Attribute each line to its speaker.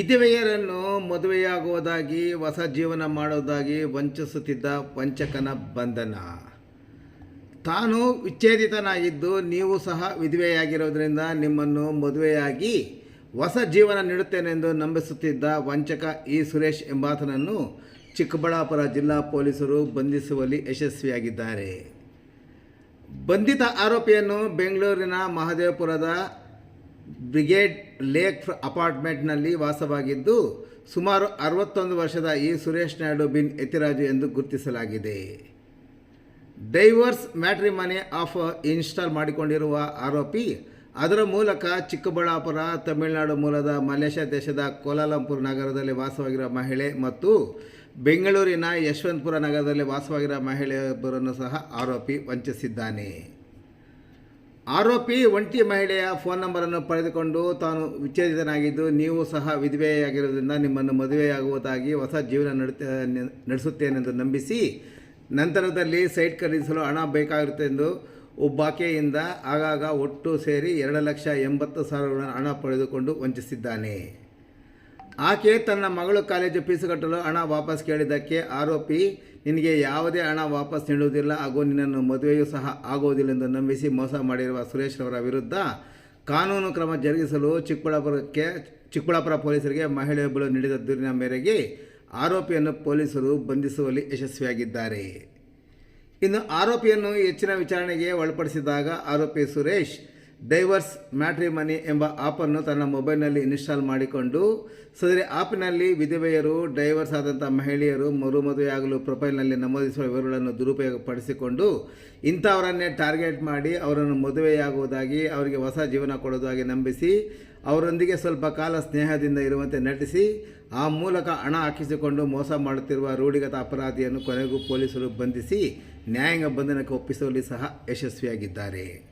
Speaker 1: ವಿಧವೆಯರನ್ನು ಮದುವೆಯಾಗುವುದಾಗಿ, ಹೊಸ ಜೀವನ ಮಾಡುವುದಾಗಿ ವಂಚಿಸುತ್ತಿದ್ದ ವಂಚಕನ ಬಂಧನ. ತಾನು ವಿಚ್ಛೇದಿತನಾಗಿದ್ದು ನೀವು ಸಹ ವಿಧವೆಯಾಗಿರೋದ್ರಿಂದ ನಿಮ್ಮನ್ನು ಮದುವೆಯಾಗಿ ಹೊಸ ಜೀವನ ನೀಡುತ್ತೇನೆಂದು ನಂಬಿಸುತ್ತಿದ್ದ ವಂಚಕ ಇ ಸುರೇಶ್ ಎಂಬಾತನನ್ನು ಚಿಕ್ಕಬಳ್ಳಾಪುರ ಜಿಲ್ಲಾ ಪೊಲೀಸರು ಬಂಧಿಸುವಲ್ಲಿ ಯಶಸ್ವಿಯಾಗಿದ್ದಾರೆ. ಬಂಧಿತ ಆರೋಪಿಯನ್ನು ಬೆಂಗಳೂರಿನ ಮಹದೇವಪುರದ ಬ್ರಿಗೇಡ್ ಲೇಕ್ ಅಪಾರ್ಟ್ಮೆಂಟ್ನಲ್ಲಿ ವಾಸವಾಗಿದ್ದು ಸುಮಾರು ಅರವತ್ತೊಂದು ವರ್ಷದ ಈ ಸುರೇಶ್ ನಾಯ್ಡು ಬಿನ್ ಯತಿರಾಜು ಎಂದು ಗುರುತಿಸಲಾಗಿದೆ. ಡೈವರ್ಸ್ ಮ್ಯಾಟ್ರಿಮನಿ ಆಫ್ ಇನ್ಸ್ಟಾಲ್ ಮಾಡಿಕೊಂಡಿರುವ ಆರೋಪಿ ಅದರ ಮೂಲಕ ಚಿಕ್ಕಬಳ್ಳಾಪುರ, ತಮಿಳುನಾಡು ಮೂಲದ ಮಲೇಷ್ಯಾ ದೇಶದ ಕೋಲಾಲಂಪುರ್ ನಗರದಲ್ಲಿ ವಾಸವಾಗಿರುವ ಮಹಿಳೆ ಮತ್ತು ಬೆಂಗಳೂರಿನ ಯಶವಂತಪುರ ನಗರದಲ್ಲಿ ವಾಸವಾಗಿರುವ ಮಹಿಳೆಯೊಬ್ಬರನ್ನು ಸಹ ಆರೋಪಿ ವಂಚಿಸಿದ್ದಾನೆ. ಆರೋಪಿ ಒಂಟಿ ಮಹಿಳೆಯ ಫೋನ್ ನಂಬರನ್ನು ಪಡೆದುಕೊಂಡು ತಾನು ವಿಚ್ಛೇದಿತನಾಗಿದ್ದು ನೀವು ಸಹ ವಿಧವೆಯಾಗಿರುವುದರಿಂದ ನಿಮ್ಮನ್ನು ಮದುವೆಯಾಗುವುದಾಗಿ ಹೊಸ ಜೀವನ ನಡುತ್ತ ನಡೆಸುತ್ತೇನೆಂದು ನಂಬಿಸಿ, ನಂತರದಲ್ಲಿ ಸೈಟ್ ಖರೀದಿಸಲು ಹಣ ಬೇಕಾಗಿರುತ್ತೆ ಎಂದು ಒಬ್ಬಾಕೆಯಿಂದ ಆಗಾಗ ಒಟ್ಟು ಸೇರಿ ಎರಡು ಲಕ್ಷ ಎಂಬತ್ತು ಸಾವಿರ ಹಣ ಪಡೆದುಕೊಂಡು ವಂಚಿಸಿದ್ದಾನೆ. ಆಕೆ ತನ್ನ ಮಗಳು ಕಾಲೇಜು ಫೀಸು ಕಟ್ಟಲು ಹಣ ವಾಪಸ್ ಕೇಳಿದ್ದಕ್ಕೆ ಆರೋಪಿ, ನಿನಗೆ ಯಾವುದೇ ಹಣ ವಾಪಸ್ ನೀಡುವುದಿಲ್ಲ ಹಾಗೂ ನಿನ್ನನ್ನು ಮದುವೆಯೂ ಸಹ ಆಗುವುದಿಲ್ಲ ಎಂದು ನಂಬಿಸಿ ಮೋಸ ಮಾಡಿರುವ ಸುರೇಶ್ ಅವರ ವಿರುದ್ಧ ಕಾನೂನು ಕ್ರಮ ಜರುಗಿಸಲು ಚಿಕ್ಕಬಳ್ಳಾಪುರಕ್ಕೆ, ಚಿಕ್ಕಬಳ್ಳಾಪುರ ಪೊಲೀಸರಿಗೆ ಮಹಿಳೆಯೊಬ್ಬಳು ನೀಡಿದ ದೂರಿನ ಮೇರೆಗೆ ಆರೋಪಿಯನ್ನು ಪೊಲೀಸರು ಬಂಧಿಸುವಲ್ಲಿ ಯಶಸ್ವಿಯಾಗಿದ್ದಾರೆ. ಇನ್ನು ಆರೋಪಿಯನ್ನು ಹೆಚ್ಚಿನ ವಿಚಾರಣೆಗೆ ಒಳಪಡಿಸಿದಾಗ ಆರೋಪಿ ಸುರೇಶ್ ಡೈವರ್ಸ್ ಮ್ಯಾಟ್ರಿಮನಿ ಎಂಬ ಆಪನ್ನು ತನ್ನ ಮೊಬೈಲ್ನಲ್ಲಿ ಇನ್ಸ್ಟಾಲ್ ಮಾಡಿಕೊಂಡು ಸದರಿ ಆಪ್ನಲ್ಲಿ ವಿಧವೆಯರು, ಡೈವರ್ಸ್ ಆದಂಥ ಮಹಿಳೆಯರು, ಮರುಮದುವೆಯಾಗಲು ಪ್ರೊಫೈಲ್ನಲ್ಲಿ ನಮೂದಿಸುವ ವಿವರಗಳನ್ನು ದುರುಪಯೋಗಪಡಿಸಿಕೊಂಡು, ಇಂಥವರನ್ನೇ ಟಾರ್ಗೆಟ್ ಮಾಡಿ ಅವರನ್ನು ಮದುವೆಯಾಗುವುದಾಗಿ, ಅವರಿಗೆ ಹೊಸ ಜೀವನ ಕೊಡೋದಾಗಿ ನಂಬಿಸಿ, ಅವರೊಂದಿಗೆ ಸ್ವಲ್ಪ ಕಾಲ ಸ್ನೇಹದಿಂದ ಇರುವಂತೆ ನಟಿಸಿ, ಆ ಮೂಲಕ ಹಣ ಹಾಕಿಸಿಕೊಂಡು ಮೋಸ ಮಾಡುತ್ತಿರುವ ರೂಢಿಗತ ಅಪರಾಧಿಯನ್ನು ಕೊನೆಗೂ ಪೊಲೀಸರು ಬಂಧಿಸಿ, ನ್ಯಾಯಾಂಗ ಬಂಧನಕ್ಕೆ ಒಪ್ಪಿಸುವಲ್ಲಿ ಸಹ ಯಶಸ್ವಿಯಾಗಿದ್ದಾರೆ.